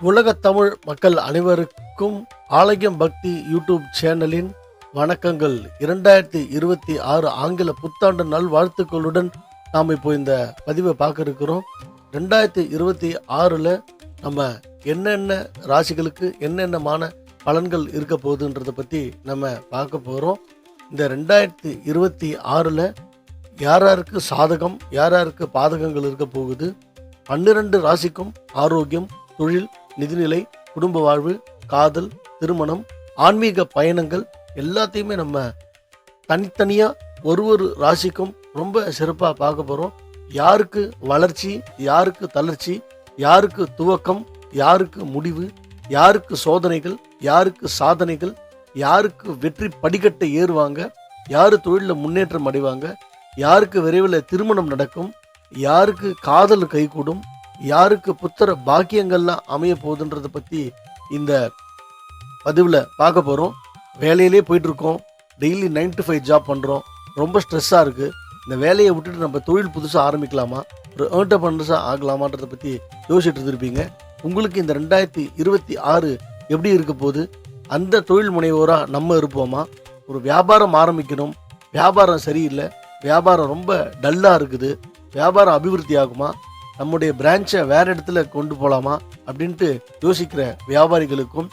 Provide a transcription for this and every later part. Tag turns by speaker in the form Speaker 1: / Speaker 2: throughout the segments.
Speaker 1: உலகத் தமிழ் மக்கள் அனைவருக்கும் ஆலயம் பக்தி யூடியூப் சேனலின் வணக்கங்கள். இரண்டாயிரத்தி இருபத்தி ஆறு ஆங்கில புத்தாண்டு நல்வாழ்த்துக்களுடன் நாம் இப்போ இந்த பதிவை பார்க்க இருக்கிறோம் ரெண்டாயிரத்தி இருபத்தி ஆறில் நம்ம என்னென்ன ராசிகளுக்கு என்னென்னமான பலன்கள் இருக்க போகுதுன்றதை பற்றி நம்ம பார்க்க போகிறோம் இந்த ரெண்டாயிரத்தி இருபத்தி ஆறில் யார் யாருக்கு சாதகம் யார் யாருக்கு பாதகங்கள் இருக்க போகுது? பன்னிரண்டு ராசிக்கும் ஆரோக்கியம் தொழில் நிதிநிலை குடும்ப வாழ்வு காதல் திருமணம் ஆன்மீக பயணங்கள் எல்லாத்தையுமே நம்ம தனித்தனியாக ஒரு ஒரு ராசிக்கும் ரொம்ப சிறப்பாக பார்க்க போகிறோம் யாருக்கு வளர்ச்சி யாருக்கு தளர்ச்சி யாருக்கு துவக்கம் யாருக்கு முடிவு யாருக்கு சோதனைகள் யாருக்கு சாதனைகள் யாருக்கு வெற்றி படிக்கட்டை ஏறுவாங்க யார் தொழிலில் முன்னேற்றம் அடைவாங்க யாருக்கு விரைவில் திருமணம் நடக்கும் யாருக்கு காதல் கைகூடும் யாருக்கு புத்திர பாக்கியங்கள்லாம் அமைய போகுதுன்றதை பற்றி இந்த பதிவில் பார்க்க போகிறோம் வேலையிலே போயிட்டுருக்கோம். Daily nine to five job பண்ணுறோம் ரொம்ப ஸ்ட்ரெஸ்ஸாக இருக்குது இந்த வேலையை விட்டுட்டு நம்ம தொழில் புதுசாக ஆரம்பிக்கலாமா? ஒரு ஏர்டபண்டஸாக ஆகலாமான்றதை பற்றி யோசிச்சுட்டு இருந்திருப்பீங்க. உங்களுக்கு இந்த ரெண்டாயிரத்தி இருபத்தி ஆறு எப்படி இருக்க போகுது? அந்த தொழில் முனைவோராக நம்ம இருப்போமா? ஒரு வியாபாரம் ஆரம்பிக்கணும். வியாபாரம் சரியில்லை. வியாபாரம் ரொம்ப டல்லாக இருக்குது. வியாபாரம் அபிவிருத்தி ஆகுமா? நம்முடைய பிரான்ச்சை வேற இடத்துல கொண்டு போகலாமா அப்படின்ட்டு யோசிக்கிற வியாபாரிகளுக்கும்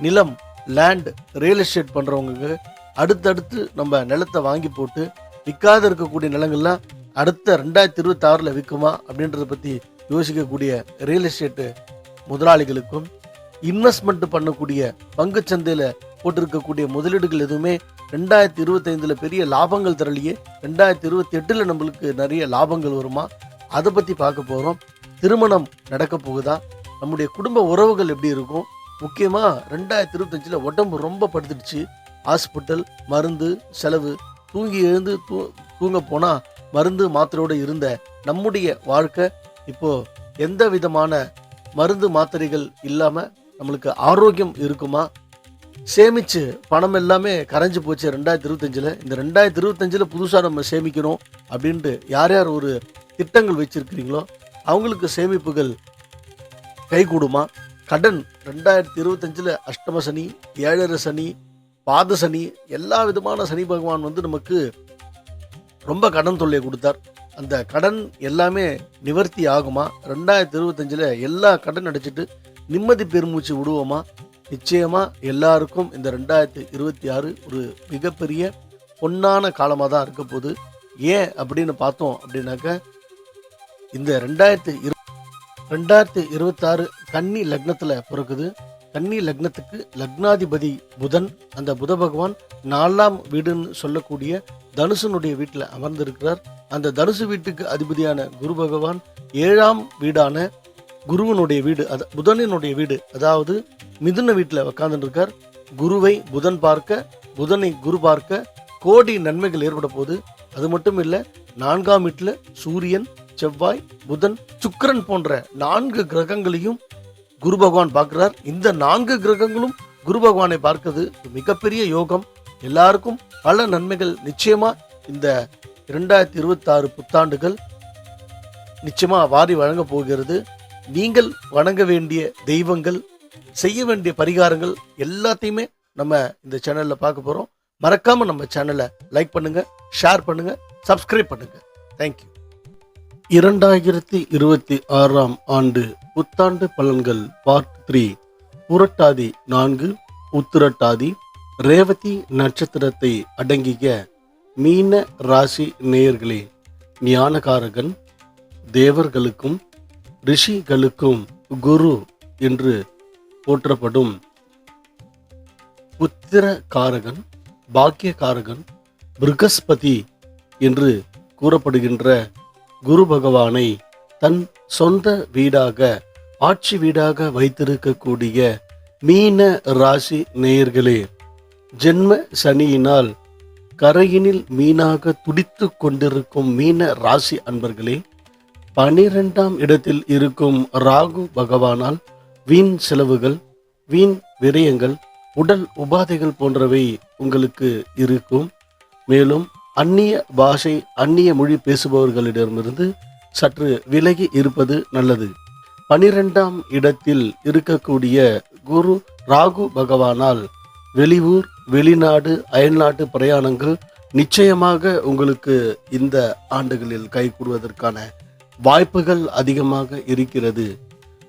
Speaker 1: நிலம் லேண்ட் ரியல் எஸ்டேட் பண்ணுறவங்களுக்கு அடுத்தடுத்து நம்ம நிலத்தை வாங்கி போட்டு விற்காத இருக்கக்கூடிய நிலங்கள்லாம் அடுத்த ரெண்டாயிரத்தி இருபத்தாறில் விற்குமா அப்படின்றத பற்றி யோசிக்கக்கூடிய ரியல் எஸ்டேட்டு முதலாளிகளுக்கும் இன்வெஸ்ட்மெண்ட் பண்ணக்கூடிய பங்குச் சந்தையில் போட்டிருக்கக்கூடிய முதலீடுகள் எதுவுமே ரெண்டாயிரத்தி இருபத்தைந்தில் பெரிய லாபங்கள் தரலையே ரெண்டாயிரத்தி இருபத்தி எட்டில் நம்மளுக்கு நிறைய லாபங்கள் வருமா? அதை பற்றி பார்க்க போகிறோம் திருமணம் நடக்க போகுதா? நம்முடைய குடும்ப உறவுகள் எப்படி இருக்கும்? முக்கியமாக ரெண்டாயிரத்தி இருபத்தஞ்சில் உடம்பு ரொம்ப படுத்துடுச்சு. ஹாஸ்பிட்டல் மருந்து செலவு. தூங்கி எழுந்து தூ தூங்க போனால் மருந்து மாத்திரையோடு இருந்த நம்முடைய வாழ்க்கை இப்போது எந்த விதமான மருந்து மாத்திரைகள் இல்லாமல் நம்மளுக்கு ஆரோக்கியம் இருக்குமா? சேமிச்சு பணம் எல்லாமே கரைஞ்சி போச்சு ரெண்டாயிரத்தி இருபத்தஞ்சில். இந்த ரெண்டாயிரத்தி இருபத்தஞ்சில் புதுசாக நம்ம சேமிக்கணும் அப்படின்ட்டு யார் யார் ஒரு திட்டங்கள் வச்சிருக்கிறீங்களோ அவங்களுக்கு சேமிப்புகள் கைகூடுமா? கடன் ரெண்டாயிரத்தி இருபத்தஞ்சில் அஷ்டம சனி ஏழரை சனி பாத சனி எல்லா விதமான சனி பகவான் வந்து நமக்கு ரொம்ப கடன் தொல்லை கொடுத்தார். அந்த கடன் எல்லாமே நிவர்த்தி ஆகுமா? ரெண்டாயிரத்தி இருபத்தஞ்சில் எல்லா கடன் அடைச்சிட்டு நிம்மதி பெருமூச்சு விடுவோமா? நிச்சயமாக எல்லாருக்கும் இந்த ரெண்டாயிரத்தி இருபத்தி ஆறு ஒரு மிகப்பெரிய பொன்னான காலமாக தான் இருக்க போகுது. ஏன் அப்படின்னு பார்த்தோம் அப்படின்னாக்க இந்த ரெண்டாயிரத்தி இரு ரெண்டாயிரத்தி இருபத்தாறு கன்னி லக்னத்தில் பிறக்குது. கன்னி லக்னத்துக்கு லக்னாதிபதி புதன் அந்த புத பகவான் நாலாம் வீடுன்னு சொல்லக்கூடிய தனுசனுடைய வீட்டில் அமர்ந்திருக்கிறார். அந்த தனுசு வீட்டுக்கு அதிபதியான குரு பகவான் ஏழாம் வீடான குருவனுடைய வீடு அது புதனினுடைய வீடு அதாவது மிதுன வீட்டில் உக்காந்துருக்கார். இருக்கார் குருவை புதன் பார்க்க புதனை குரு பார்க்க கோடி நன்மைகள் ஏற்பட போகுது அது மட்டும் இல்லை நான்காம் வீட்டில் சூரியன் செவ்வாய் புதன் சுக்கரன் போன்ற நான்கு கிரகங்களையும் குரு பகவான் பார்க்கிறார். இந்த நான்கு கிரகங்களும் குரு பகவானை பார்க்கிறது மிகப்பெரிய யோகம். எல்லாருக்கும் பல நன்மைகள். நிச்சயமா இந்த இரண்டாயிரத்தி இருபத்தி ஆறு புத்தாண்டுகள் நிச்சயமா வாரி வழங்க போகிறது. நீங்கள் வணங்க வேண்டிய தெய்வங்கள் செய்ய வேண்டிய பரிகாரங்கள் எல்லாத்தையுமே நம்ம இந்த சேனல்ல பார்க்க போறோம். மறக்காம நம்ம சேனலை லைக் பண்ணுங்க ஷேர் பண்ணுங்க சப்ஸ்கிரைப் பண்ணுங்க. தேங்க்யூ இரண்டாயிரத்தி இருபத்தி ஆறாம் ஆண்டு புத்தாண்டு பலன்கள் பார்ட் த்ரீ புரட்டாதி நான்கு உத்திரட்டாதி ரேவதி நட்சத்திரத்தை அடங்கிய மீன ராசி நேயர்களே ஞானகாரகன் தேவர்களுக்கும் ரிஷிகளுக்கும் குரு என்று போற்றப்படும் புத்திரகாரகன் பாக்கியகாரகன் பிருகஸ்பதி என்று கூறப்படுகின்ற குரு பகவானை தன் சொந்த வீடாக ஆட்சி வீடாக வைத்திருக்கக்கூடிய மீன ராசி நேயர்களே ஜென்ம சனியினால் கரையினில் மீனாக துடித்து கொண்டிருக்கும் மீன ராசி அன்பர்களே பனிரெண்டாம் இடத்தில் இருக்கும் ராகு பகவானால் வீண் செலவுகள் வீண் விரயங்கள் உடல் உபாதைகள் போன்றவை உங்களுக்கு இருக்கும். மேலும் அந்நிய பாஷை அந்நிய மொழி பேசுபவர்களிடமிருந்து சற்று விலகி இருப்பது நல்லது. பனிரெண்டாம் இடத்தில் இருக்கக்கூடிய குரு ராகு பகவானால் வெளியூர் வெளிநாடு அயல்நாட்டு பிரயாணங்கள் நிச்சயமாக உங்களுக்கு இந்த ஆண்டுகளில் கைகூடுவதற்கான வாய்ப்புகள் அதிகமாக இருக்கிறது.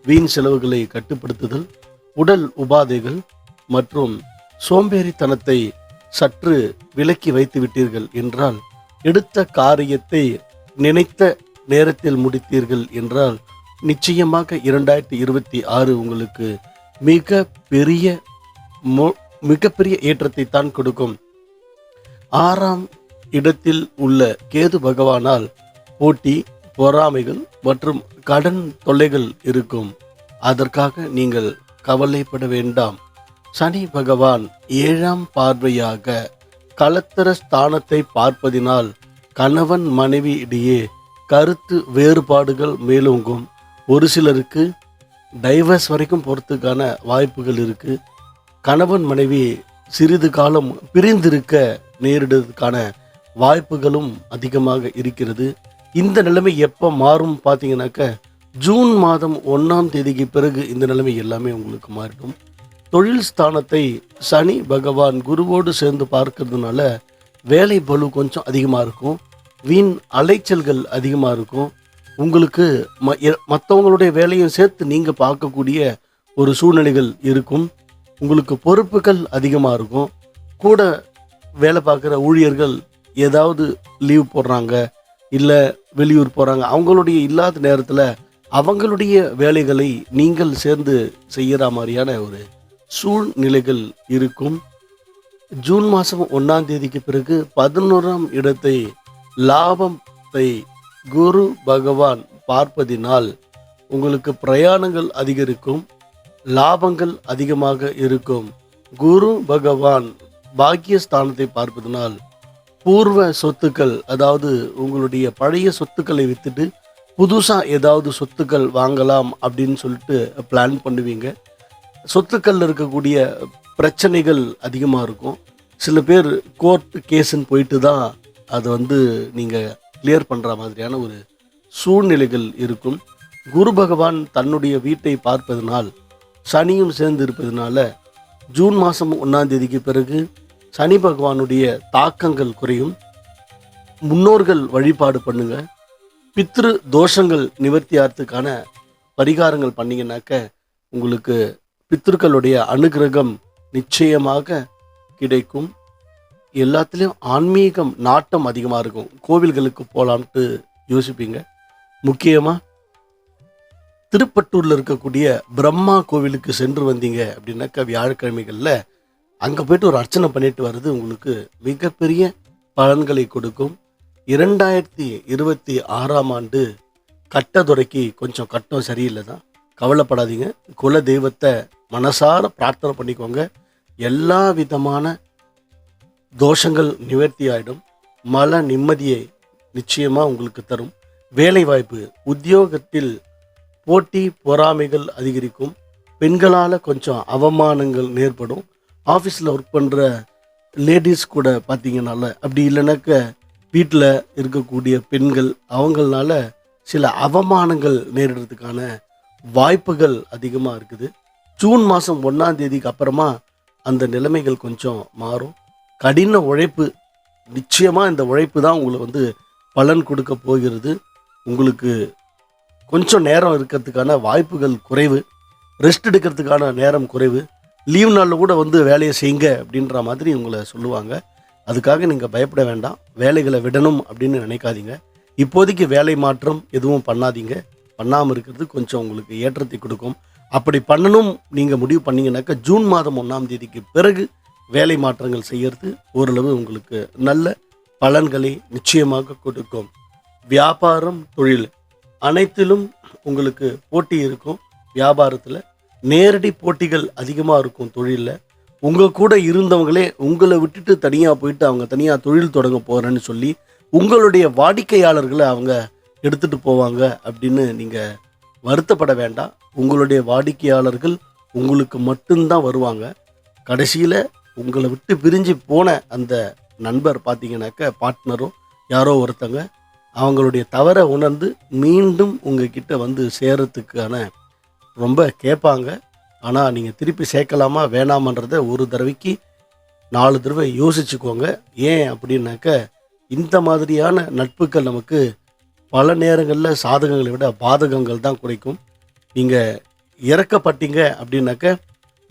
Speaker 1: வீண் செலவுகளை கட்டுப்படுத்துதல் உடல் உபாதைகள் மற்றும் சோம்பேறித்தனத்தை சற்று விலக்கி வைத்து விட்டீர்கள் என்றால் எடுத்த காரியத்தை நினைத்த நேரத்தில் முடித்தீர்கள் என்றால் நிச்சயமாக இரண்டாயிரத்தி இருபத்தி ஆறு உங்களுக்கு மிக பெரிய மிகப்பெரிய ஏற்றத்தை தான் கொடுக்கும். ஆறாம் இடத்தில் உள்ள கேது பகவானால் போட்டி பொறாமைகள் மற்றும் கடன் தொல்லைகள் இருக்கும். அதற்காக நீங்கள் கவலைப்பட வேண்டாம். சனி பகவான் ஏழாம் பார்வையாக களத்திர ஸ்தானத்தை பார்ப்பதினால் கணவன் மனைவி இடையே கருத்து வேறுபாடுகள் மேலோங்கும். ஒரு சிலருக்கு டைவர்ஸ் வரைக்கும் போகிறதுக்கான வாய்ப்புகள் இருக்குது கணவன் மனைவி சிறிது காலம் பிரிந்திருக்க நேரிடுவதற்கான வாய்ப்புகளும் அதிகமாக இருக்கிறது. இந்த நிலைமை எப்போ மாறும் பார்த்தீங்கன்னாக்க ஜூன் மாதம் ஒன்றாம் தேதிக்கு பிறகு இந்த நிலைமை எல்லாமே உங்களுக்கு மாறிடும். தொழில் ஸ்தானத்தை சனி பகவான் குருவோடு சேர்ந்து பார்க்கறதுனால வேலை பளு கொஞ்சம் அதிகமாக இருக்கும். வீண் அலைச்சல்கள் அதிகமாக இருக்கும். உங்களுக்கு ம எ- மற்றவங்களுடைய வேலையும் சேர்த்து நீங்கள் பார்க்கக்கூடிய ஒரு சூழ்நிலைகள் இருக்கும். உங்களுக்கு பொறுப்புகள் அதிகமாக இருக்கும். கூட வேலை பார்க்குற ஊழியர்கள் ஏதாவது லீவ் போடுறாங்க இல்லை வெளியூர் போகிறாங்க அவங்களுடைய இல்லாத நேரத்தில் அவங்களுடைய வேலைகளை நீங்கள் சேர்ந்து செய்கிற மாதிரியான ஒரு சூழ்நிலைகள் இருக்கும். ஜூன் மாதம் ஒன்றாம் தேதிக்கு பிறகு பதினோராம் இடத்தை லாபத்தை குரு பகவான் பார்ப்பதினால் உங்களுக்கு பிரயாணங்கள் அதிகரிக்கும் லாபங்கள் அதிகமாக இருக்கும். குரு பகவான் பாக்கியஸ்தானத்தை பார்ப்பதனால் பூர்வ சொத்துக்கள் அதாவது உங்களுடைய பழைய சொத்துக்களை வித்துட்டு புதுசாக ஏதாவது சொத்துக்கள் வாங்கலாம் அப்படின்னு சொல்லிட்டு பிளான் பண்ணுவீங்க. சொத்துக்களில் இருக்கக்கூடிய பிரச்சனைகள் அதிகமாக இருக்கும். சில பேர் கோர்ட் கேஸுன்னு போயிட்டு தான் அதை வந்து நீங்கள் கிளியர் பண்ணுற மாதிரியான ஒரு சூழ்நிலைகள் இருக்கும். குரு பகவான் தன்னுடைய வீட்டை பார்ப்பதனால் சனியும் சேர்ந்து இருப்பதனால ஜூன் மாதம் ஒன்றாம் தேதிக்கு பிறகு சனி பகவானுடைய தாக்கங்கள் குறையும். முன்னோர்கள் வழிபாடு பண்ணுங்க. பித்ரு தோஷங்கள் நிவர்த்தியாகிறதுக்கான பரிகாரங்கள் பண்ணிங்கனாக்க உங்களுக்கு பித்ருக்களுடைய அனுகிரகம் நிச்சயமாக கிடைக்கும். எல்லாத்துலேயும் ஆன்மீகம் நாட்டம் அதிகமாக இருக்கும். கோவில்களுக்கு போகலான்ட்டு யோசிப்பீங்க. முக்கியமாக திருப்பட்டூரில் இருக்கக்கூடிய பிரம்மா கோவிலுக்கு சென்று வந்தீங்க அப்படின்னாக்கா வியாழக்கிழமைகளில் அங்கே போயிட்டு ஒரு அர்ச்சனை பண்ணிட்டு வர்றது உங்களுக்கு மிகப்பெரிய பலன்களை கொடுக்கும். இரண்டாயிரத்தி இருபத்தி ஆறாம் ஆண்டு கட்டதுரைக்கு கொஞ்சம் கட்டம் சரியில்லை தான். கவலைப்படாதீங்க. குல தெய்வத்தை மனசார பிரார்த்தனை பண்ணிக்கோங்க. எல்லா விதமான தோஷங்கள் நிவர்த்தி ஆகிடும் மன நிம்மதியை நிச்சயமாக உங்களுக்கு தரும். வேலைவாய்ப்பு உத்தியோகத்தில் போட்டி பொறாமைகள் அதிகரிக்கும். பெண்களால் கொஞ்சம் அவமானங்கள் ஏற்படும் ஆஃபீஸில் ஒர்க் பண்ணுற லேடிஸ் கூட பார்த்தீங்கனால அப்படி இல்லைனாக்க வீட்டில் இருக்கக்கூடிய பெண்கள் அவங்களால சில அவமானங்கள் நேரிடுறதுக்கான வாய்ப்புகள் அதிகமாக இருக்குது. ஜூன் மாதம் ஒன்றாம் தேதிக்கு அப்புறமா அந்த நிலைமைகள் கொஞ்சம் மாறும். கடின உழைப்பு நிச்சயமாக இந்த உழைப்பு தான் உங்களை வந்து பலன் கொடுக்க போகிறது. உங்களுக்கு கொஞ்சம் நேரம் இருக்கிறதுக்கான வாய்ப்புகள் குறைவு. ரெஸ்ட் எடுக்கிறதுக்கான நேரம் குறைவு. லீவ் நாளில் கூட வந்து வேலையை செய்யுங்க அப்படின்ற மாதிரி உங்களை சொல்லுவாங்க. அதுக்காக நீங்கள் பயப்பட வேண்டாம். வேலைகளை விடணும் அப்படின்னு நினைக்காதீங்க. இப்போதைக்கு வேலை மாற்றம் எதுவும் பண்ணாதீங்க. பண்ணாமல் இருக்கிறது கொஞ்சம் உங்களுக்கு ஏற்றத்தை கொடுக்கும். அப்படி பண்ணணும் நீங்கள் முடிவு பண்ணிங்கனாக்கா ஜூன் மாதம் ஒன்றாம் தேதிக்கு பிறகு வேலை மாற்றங்கள் செய்கிறது ஓரளவு உங்களுக்கு நல்ல பலன்களை நிச்சயமாக கொடுக்கும். வியாபாரம் தொழில் அனைத்திலும் உங்களுக்கு போட்டி இருக்கும். வியாபாரத்தில் நேரடி போட்டிகள் அதிகமாக இருக்கும் தொழிலில். உங்கள் கூட இருந்தவங்களே உங்களை விட்டுட்டு தனியாக போயிட்டு அவங்க தனியாக தொழில் தொடங்க போகிறேன்னு சொல்லி உங்களுடைய வாடிக்கையாளர்களை அவங்க எடுத்துகிட்டு போவாங்க அப்படின்னு நீங்கள் வருத்தப்பட வேண்டாம். உங்களுடைய வாடிக்கையாளர்கள் உங்களுக்கு மட்டும்தான் வருவாங்க. கடைசியில் உங்களை விட்டு பிரிஞ்சு போன அந்த நண்பர் பார்த்தீங்கன்னாக்க பார்ட்னரோ யாரோ ஒருத்தங்க அவங்களுடைய தவறை உணர்ந்து மீண்டும் உங்ககிட்ட வந்து சேரத்துக்கான ரொம்ப கேட்பாங்க. ஆனால் நீங்கள் திருப்பி சேர்க்கலாமா வேணாமன்றத ஒரு தடவைக்கு நாலு தடவை யோசிச்சுக்கோங்க. ஏன் அப்படின்னாக்க இந்த மாதிரியான நட்புகள் நமக்கு பல நேரங்களில் சாதகங்களை விட பாதகங்கள் தான் குறைக்கும். நீங்கள் இறக்கப்பட்டீங்க அப்படின்னாக்க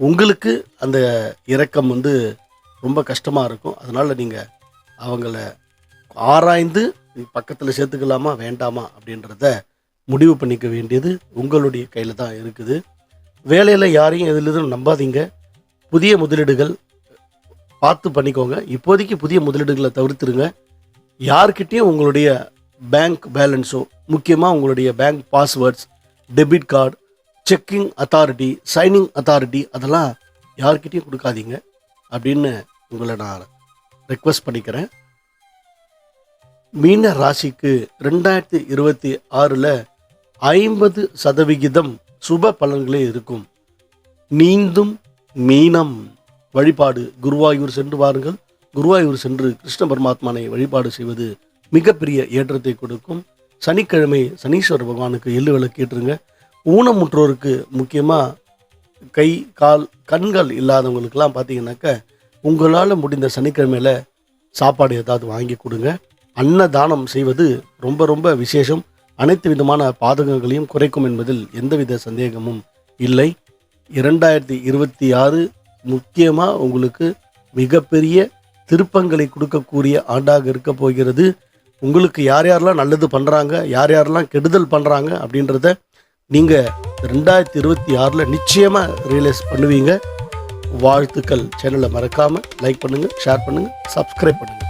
Speaker 1: உங்களுக்கு அந்த இறக்கம் வந்து ரொம்ப கஷ்டமாக இருக்கும். அதனால் நீங்கள் அவங்கள ஆராய்ந்து பக்கத்தில் சேர்த்துக்கலாமா வேண்டாமா அப்படின்றத முடிவு பண்ணிக்க வேண்டியது உங்களுடைய கையில் தான் இருக்குது. வேலையில் யாரையும் எதுலேயும் நம்பாதீங்க. புதிய முதலீடுகள் பார்த்து பண்ணிக்கோங்க. இப்போதைக்கு புதிய முதலீடுகளை தவிர்த்துருங்க. யார்கிட்டேயும் உங்களுடைய பேங்க் பேலன்ஸோ முக்கியமாக உங்களுடைய bank passwords debit card checking authority signing authority அதெல்லாம் யார்கிட்டையும் கொடுக்காதீங்க அப்படின்னு உங்களை நான் ரெக்வஸ்ட் பண்ணிக்கிறேன். மீன ராசிக்கு ரெண்டாயிரத்தி இருபத்தி ஆறில் ஐம்பது சதவிகிதம் சுப பலன்களே இருக்கும். நீந்தும் மீனம். வழிபாடு குருவாயூர் சென்று வாருங்கள். குருவாயூர் சென்று கிருஷ்ண பரமாத்மானை வழிபாடு செய்வது மிகப்பெரிய ஏற்றத்தை கொடுக்கும். சனிக்கிழமை சனீஸ்வர பகவானுக்கு எள்ளு விளக்கு ஏற்றுங்க. ஊனமுற்றோருக்கு முக்கியமாக கை கால் கண்கள் இல்லாதவங்களுக்கெல்லாம் பார்த்தீங்கன்னாக்க உங்களால் முடிந்த சனிக்கிழமையில் சாப்பாடு ஏதாவது வாங்கி கொடுங்க. அன்னதானம் செய்வது ரொம்ப ரொம்ப விசேஷம். அனைத்து விதமான பாதகங்களையும் குறைக்கும் என்பதில் எந்தவித சந்தேகமும் இல்லை. இரண்டாயிரத்தி இருபத்தி ஆறு முக்கியமாக உங்களுக்கு மிகப்பெரிய திருப்பங்களை கொடுக்கக்கூடிய ஆண்டாக இருக்க போகிறது. உங்களுக்கு யார் யாரெல்லாம் நல்லது பண்ணுறாங்க யார் யாரெல்லாம் கெடுதல் பண்ணுறாங்க அப்படின்றத நீங்கள் ரெண்டாயிரத்தி இருபத்தி ஆறில் நிச்சயமாக ரியலைஸ் பண்ணுவீங்க. வாழ்த்துக்கள். சேனலை மறக்காமல் லைக் பண்ணுங்கள் ஷேர் பண்ணுங்கள் சப்ஸ்கிரைப் பண்ணுங்கள்